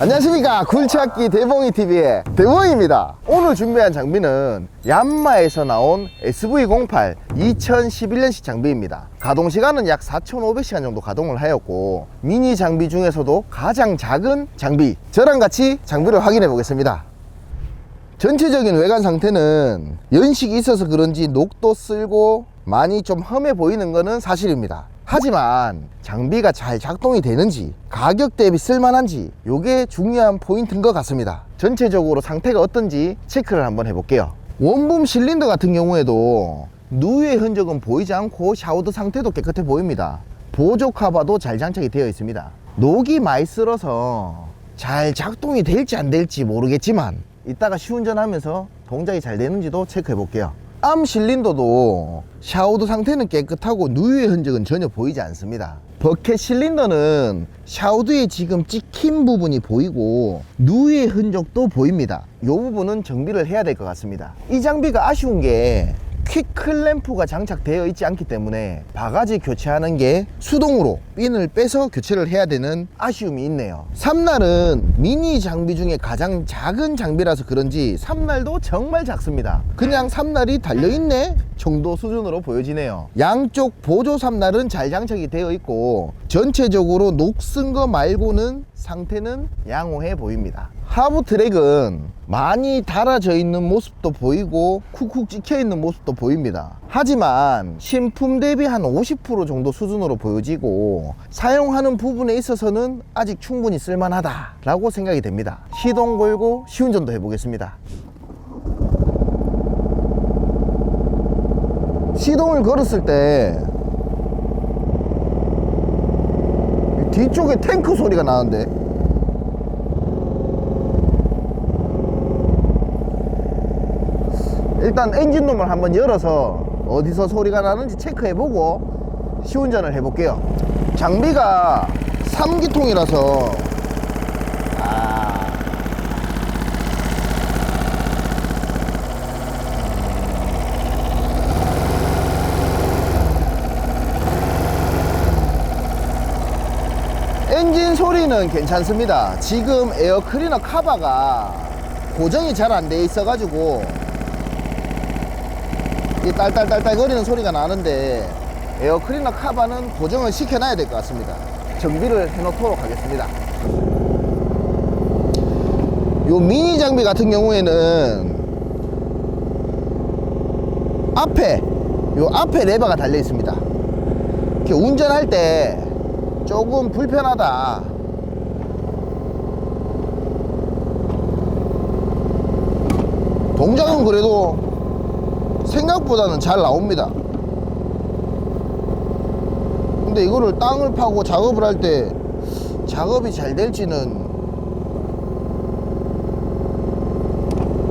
안녕하십니까. 굴찾기 대봉이TV의 대봉입니다. 오늘 준비한 장비는 얀마에서 나온 SV08 2011년식 장비입니다. 가동시간은 약 4500시간 정도 가동을 하였고 미니 장비 중에서도 가장 작은 장비 저랑 같이 장비를 확인해 보겠습니다. 전체적인 외관 상태는 연식이 있어서 그런지 녹도 쓸고 많이 좀 험해 보이는 것은 사실입니다. 하지만 장비가 잘 작동이 되는지 가격 대비 쓸만한지 이게 중요한 포인트인 것 같습니다. 전체적으로 상태가 어떤지 체크를 한번 해볼게요. 원붐 실린더 같은 경우에도 누유의 흔적은 보이지 않고 샤우드 상태도 깨끗해 보입니다. 보조 카바도 잘 장착이 되어 있습니다. 녹이 많이 쓸어서 잘 작동이 될지 안 될지 모르겠지만 이따가 시운전하면서 동작이 잘 되는지도 체크해 볼게요 암 실린더도 샤우드 상태는 깨끗하고 누유의 흔적은 전혀 보이지 않습니다. 버켓 실린더는 샤우드에 지금 찍힌 부분이 보이고 누유의 흔적도 보입니다. 이 부분은 정비를 해야 될 것 같습니다. 이 장비가 아쉬운 게 퀵클 램프가 장착되어 있지 않기 때문에 바가지 교체하는 게 수동으로 핀을 빼서 교체를 해야 되는 아쉬움이 있네요. 삼날은 미니 장비 중에 가장 작은 장비라서 그런지 삼날도 정말 작습니다. 그냥 삼날이 달려있네 정도 수준으로 보여지네요. 양쪽 보조 삼날은 잘 장착이 되어 있고 전체적으로 녹슨 거 말고는 상태는 양호해 보입니다 하부 트랙은 많이 달아져 있는 모습도 보이고 쿡쿡 찍혀 있는 모습도 보입니다. 하지만 신품 대비 한 50% 정도 수준으로 보여지고 사용하는 부분에 있어서는 아직 충분히 쓸만하다 라고 생각이 됩니다. 시동 걸고 시운전도 해보겠습니다. 시동을 걸었을 때 뒤쪽에 탱크 소리가 나는데 일단 엔진룸을 한번 열어서 어디서 소리가 나는지 체크해보고 시운전을 해볼게요. 장비가 3기통이라서. 아... 엔진 소리는 괜찮습니다. 지금 에어 클리너 카바가 고정이 잘 안 돼 있어 가지고 이 딸딸딸딸 거리는 소리가 나는데 에어 클리너 카바는 고정을 시켜놔야 될 것 같습니다. 정비를 해놓도록 하겠습니다. 요 미니 장비 같은 경우에는 앞에 요 앞에 레버가 달려 있습니다. 이렇게 운전할 때 조금 불편하다. 동작은 그래도 생각보다는 잘 나옵니다. 근데 이거를 땅을 파고 작업을 할 때 작업이 잘 될지는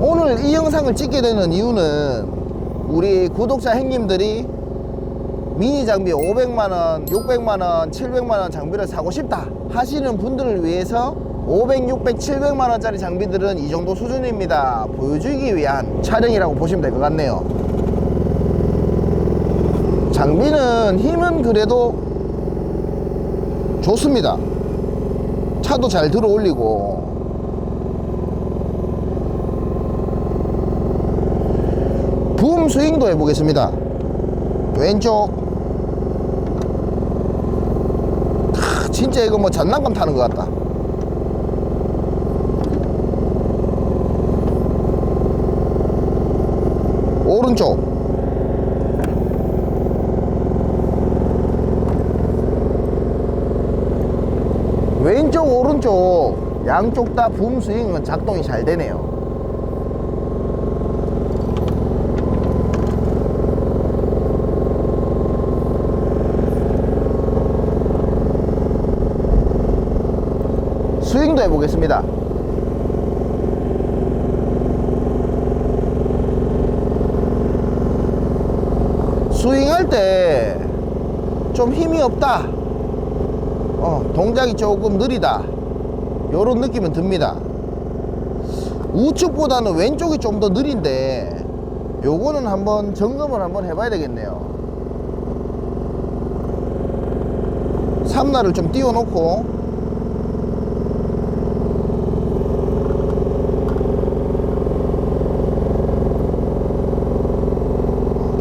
오늘 이 영상을 찍게 되는 이유는 우리 구독자 형님들이 미니 장비 500만원, 600만원, 700만원 장비를 사고 싶다 하시는 분들을 위해서 500, 600, 700만원짜리 장비들은 이 정도 수준입니다. 보여주기 위한 촬영이라고 보시면 될 것 같네요 장비는 힘은 그래도 좋습니다. 차도 잘 들어 올리고. 붐 스윙도 해보겠습니다. 왼쪽. 크, 진짜 이거 뭐 장난감 타는 것 같다. 오른쪽 왼쪽 오른쪽 양쪽 다 붐 스윙은 작동이 잘 되네요. 스윙도 해보겠습니다. 스윙할 때 좀 힘이 없다 어, 동작이 조금 느리다. 요런 느낌은 듭니다. 우측보다는 왼쪽이 좀 더 느린데 요거는 한번 점검을 한번 해봐야 되겠네요. 삼날을 좀 띄워놓고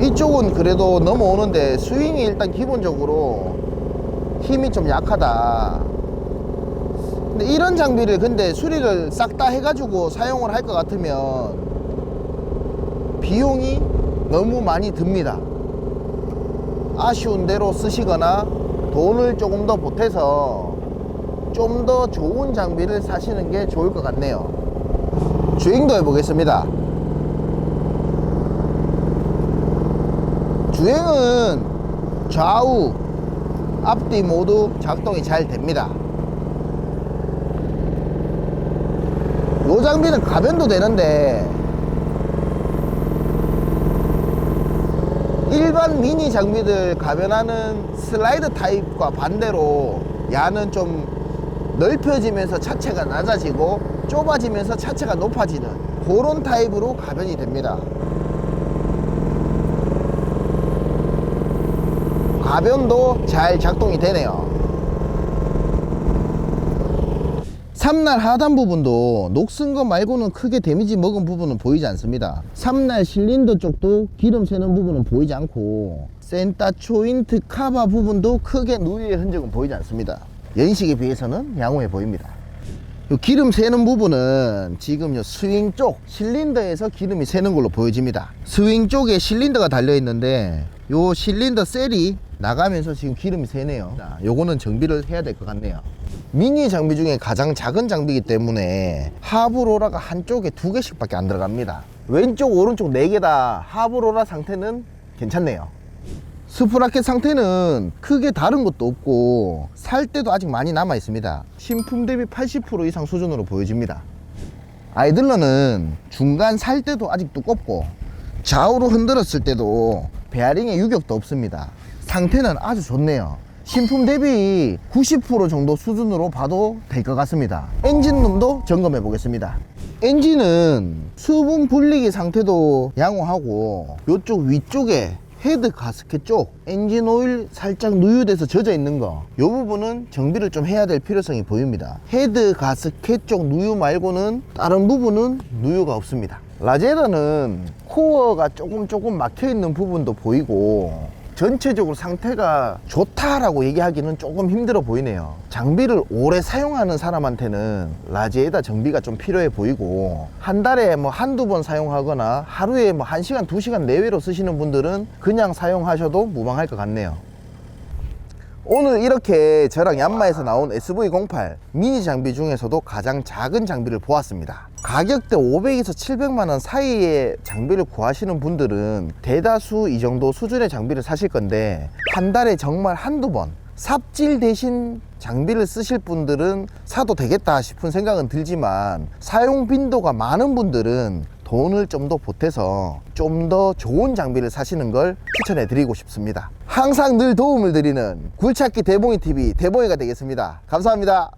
이쪽은 그래도 넘어오는데 스윙이 일단 기본적으로 힘이 좀 약하다. 근데 이런 장비를 근데 수리를 싹 다 해가지고 사용을 할 것 같으면 비용이 너무 많이 듭니다. 아쉬운 대로 쓰시거나 돈을 조금 더 보태서 좀 더 좋은 장비를 사시는 게 좋을 것 같네요. 주행도 해보겠습니다. 주행은 좌우 앞뒤 모두 작동이 잘 됩니다. 요 장비는 가변도 되는데 일반 미니 장비들 가변하는 슬라이드 타입과 반대로 야는 좀 넓혀지면서 차체가 낮아지고 좁아지면서 차체가 높아지는 그런 타입으로 가변이 됩니다. 가변도 잘 작동이 되네요. 삼날 하단 부분도 녹슨 거 말고는 크게 데미지 먹은 부분은 보이지 않습니다. 삼날 실린더 쪽도 기름 새는 부분은 보이지 않고 센터 조인트 카바 부분도 크게 누유의 흔적은 보이지 않습니다. 연식에 비해서는 양호해 보입니다. 요 기름 새는 부분은 지금 요 스윙 쪽 실린더에서 기름이 새는 걸로 보여집니다. 스윙 쪽에 실린더가 달려 있는데 요 실린더 셀이 나가면서 지금 기름이 새네요. 자, 요거는 정비를 해야 될 것 같네요. 미니 장비 중에 가장 작은 장비이기 때문에 하브로라가 한쪽에 두 개씩 밖에 안 들어갑니다. 왼쪽 오른쪽 네 개 다 하브로라 상태는 괜찮네요. 스프라켓 상태는 크게 다른 것도 없고 살 때도 아직 많이 남아 있습니다. 신품 대비 80% 이상 수준으로 보여집니다. 아이들러는 중간 살 때도 아직 두껍고 좌우로 흔들었을 때도 베어링에 유격도 없습니다. 상태는 아주 좋네요. 신품 대비 90% 정도 수준으로 봐도 될 것 같습니다. 엔진룸도 점검해 보겠습니다. 엔진은 수분 분리기 상태도 양호하고 이쪽 위쪽에 헤드 가스켓 쪽 엔진 오일 살짝 누유돼서 젖어 있는 거이 부분은 정비를 좀 해야 될 필요성이 보입니다 헤드 가스켓 쪽 누유 말고는 다른 부분은 누유가 없습니다 라제다는 코어가 조금 조금 막혀 있는 부분도 보이고 전체적으로 상태가 좋다라고 얘기하기는 조금 힘들어 보이네요. 장비를 오래 사용하는 사람한테는 라지에다 정비가 좀 필요해 보이고 한 달에 뭐 한두 번 사용하거나 하루에 뭐한 시간 두 시간 내외로 쓰시는 분들은 그냥 사용하셔도 무방할 것 같네요. 오늘 이렇게 저랑 얀마에서 나온 SV08 미니 장비 중에서도 가장 작은 장비를 보았습니다. 가격대 500에서 700만 원 사이의 장비를 구하시는 분들은 대다수 이 정도 수준의 장비를 사실 건데 한 달에 정말 한두 번 삽질 대신 장비를 쓰실 분들은 사도 되겠다 싶은 생각은 들지만 사용 빈도가 많은 분들은 돈을 좀 더 보태서 좀 더 좋은 장비를 사시는 걸 추천해 드리고 싶습니다. 항상 늘 도움을 드리는 굴찾기 대봉이 TV 대봉이가 되겠습니다. 감사합니다.